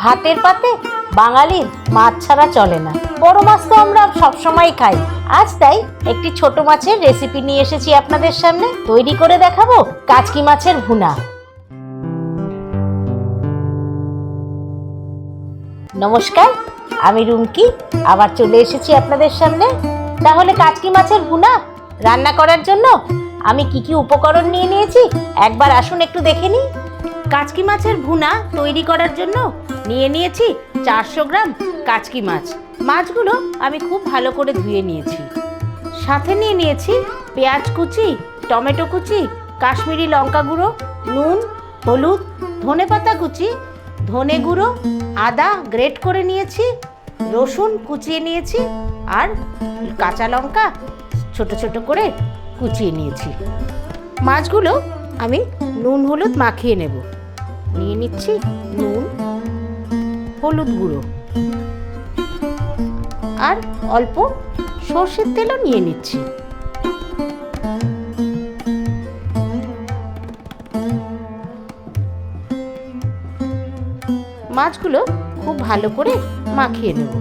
ভাতের পাতে বাঙালির মাছ ছাড়া চলে না। বড় মাছ তো আমরা সবসময় খাই। আজ তাই একটি ছোট মাছের রেসিপি নিয়ে এসেছি আপনাদের সামনে। তৈরি করে দেখাবো কাচকি মাছের ভুনা। নমস্কার, আমি রুমকি। আবার চলে এসেছি আপনাদের সামনে। তাহলে কাচকি মাছের ভুনা রান্না করার জন্য আমি কি কি উপকরণ নিয়ে নিয়েছি? একবার আসুন একটু দেখে নিই। কাচকি মাছের ভুনা তৈরি করার জন্য নিয়ে নিয়েছি চারশো গ্রাম কাচকি মাছ। মাছগুলো আমি খুব ভালো করে ধুয়ে নিয়েছি। সাথে নিয়ে নিয়েছি পেঁয়াজ কুচি, টমেটো কুচি, কাশ্মীরি লঙ্কা গুঁড়ো, নুন, হলুদ ধনেপাতা কুচি, ধনে গুঁড়ো, আদা গ্রেট করে নিয়েছি, রসুন কুচিয়ে নিয়েছি আর কাঁচা লঙ্কা ছোট ছোট করে কুচিয়ে নিয়েছি। মাছগুলো আমি নুন, হলুদ মাখিয়ে নেব। নিয়ে নিচ্ছি, নুন, হলুদ গুঁড়ো। আর অল্প সর্ষের তেলও নিয়ে নিচ্ছি। মাছগুলো খুব ভালো করে মাখিয়ে নেব।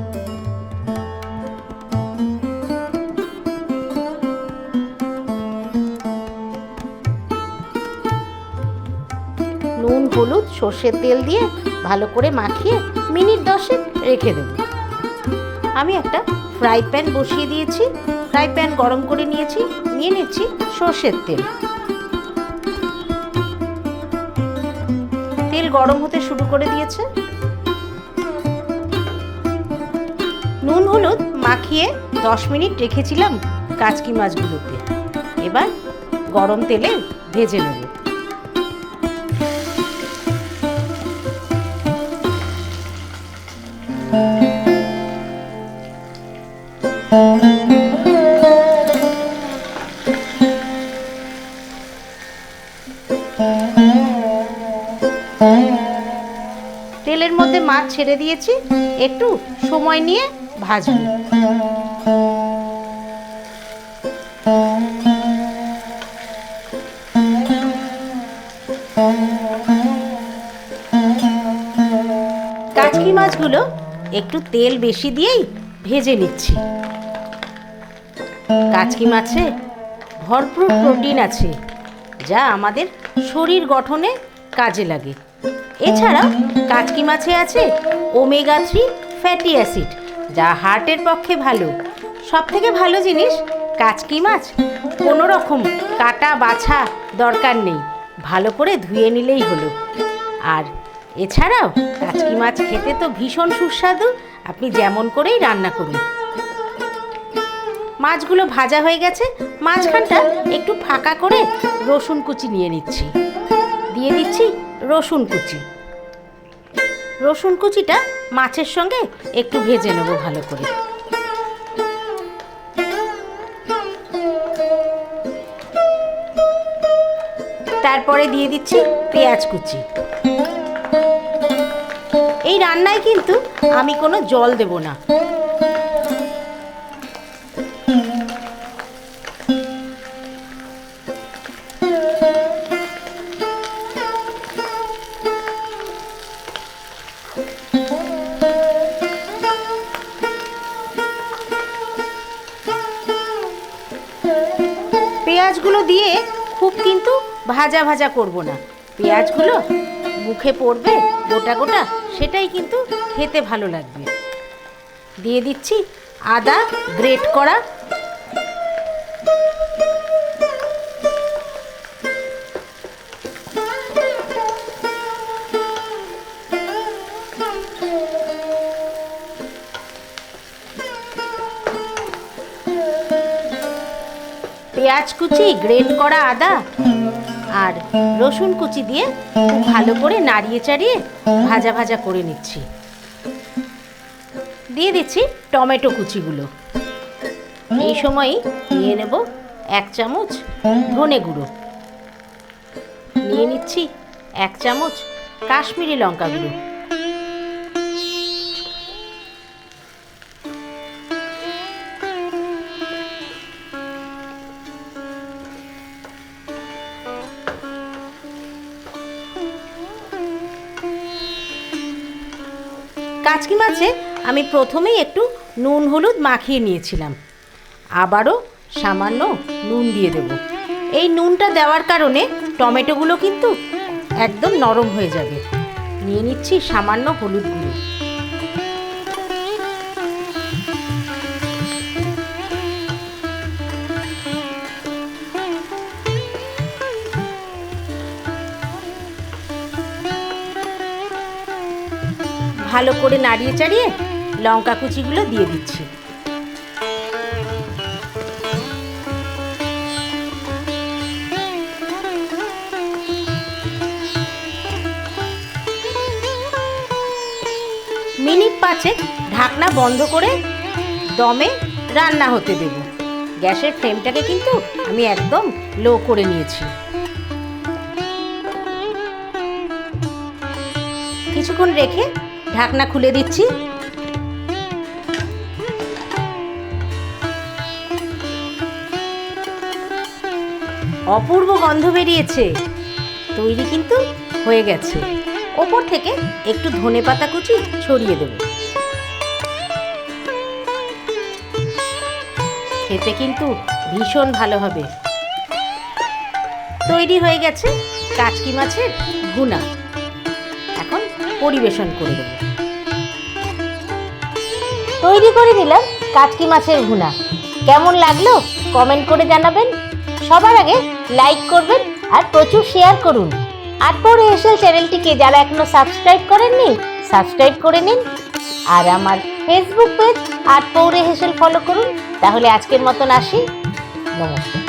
হলুদ সর্ষের তেল দিয়ে ভালো করে মাখিয়ে মিনিট দশেক রেখে দেব। আমি একটা ফ্রাই প্যান বসিয়ে দিয়েছি। ফ্রাই প্যান গরম করে নিয়েছি। নিয়ে নিচ্ছি সর্ষের তেল। তেল গরম হতে শুরু করে দিয়েছে। নুন, হলুদ মাখিয়ে দশ মিনিট রেখেছিলাম কাচকি মাছগুলোতে। এবার গরম তেলে ভেজে নেব। তেলের মধ্যে মাছ ছেড়ে দিয়েছি, একটু সময় নিয়ে ভাজবো। কাচকি মাছগুলো একটু তেল বেশি দিয়েই ভেজে নিচ্ছি। কাচকি মাছে ভরপুর প্রোটিন আছে, যা আমাদের শরীর গঠনে কাজে লাগে। এছাড়াও কাচকি মাছে আছে ওমেগা থ্রি ফ্যাটি অ্যাসিড, যা হার্টের পক্ষে ভালো। সব থেকে ভালো জিনিস, কাচকি মাছ। কোনো রকম কাটা বাছা দরকার নেই, ভালো করে ধুয়ে নিলেই হলো। আর এছাড়াও কাচকি মাছ খেতে তো ভীষণ সুস্বাদু, আপনি যেমন করেই রান্না করুন। মাছগুলো ভাজা হয়ে গেছে, মাঝখানটা একটু ফাঁকা করে রসুন কুচি নিয়ে নিচ্ছি। দিয়ে দিচ্ছি রসুন কুচি। রসুন কুচিটা মাছের সঙ্গে একটু ভেজে নেব ভালো করে। তারপরে দিয়ে দিচ্ছি পেঁয়াজ কুচি। এই রান্নায় কিন্তু আমি কোনো জল দেব না। পেঁয়াজগুলো দিয়ে খুব কিন্তু ভাজা ভাজা করব না। পেঁয়াজগুলো মুখে পড়বে, গোটা গোটা, সেটাই কিন্তু খেতে ভালো লাগবে। দিয়ে দিচ্ছি আদা, গ্রেট করা। পেঁয়াজ কুচি, গ্রেট করা আদা আর রসুন কুচি দিয়ে খুব ভালো করে নাড়িয়ে চাড়িয়ে ভাজা ভাজা করে নিচ্ছি। দিয়ে দিচ্ছি টমেটো কুচিগুলো। এই সময়ই নিয়ে নেব এক চামচ ধনে গুঁড়ো। নিয়ে নিচ্ছি এক চামচ কাশ্মীরি লঙ্কা গুঁড়ো কাচকি মাছে আমি প্রথমেই একটু নুন হলুদ মাখিয়ে নিয়েছিলাম। আবারও সামান্য নুন দিয়ে দেব। এই নুনটা দেওয়ার কারণে টমেটোগুলো কিন্তু একদম নরম হয়ে যাবে। নিয়ে নিচ্ছি সামান্য হলুদ গুঁড়ো। ভালো করে নাড়িয়ে চাড়িয়ে লঙ্কা কুচিগুলো দিয়ে দিচ্ছি। মিনিট পাঁচেক ঢাকনা বন্ধ করে দমে রান্না হতে দেব। গ্যাসের ফ্লেমটাকে কিন্তু আমি একদম লো করে নিয়েছি। কিছুক্ষণ রেখে ঢাকনা খুলে দিচ্ছি। অপূর্ব গন্ধ বেরিয়েছে। তৈরি কিন্তু হয়ে গেছে। ওপর থেকে একটু ধনে পাতা কুচি ছড়িয়ে দেব। খেতে কিন্তু ভীষণ ভালো হবে। তৈরি হয়ে গেছে কাচকি মাছের এখন পরিবেশন করে দেব তৈরি করে নিলাম কাচকি মাছের ভুনা। কেমন লাগল কমেন্ট করে জানাবেন। সবার আগে লাইক করবেন আর প্রচুর শেয়ার করুন। আর পরে হেসেল চ্যানেলটিকে যারা এখনও সাবস্ক্রাইব করেননি সাবস্ক্রাইব করে নিন। আর আমার ফেসবুক পেজ আট পৌরে হেসেল ফলো করুন। তাহলে আজকের মতন আসি। নমস্কার।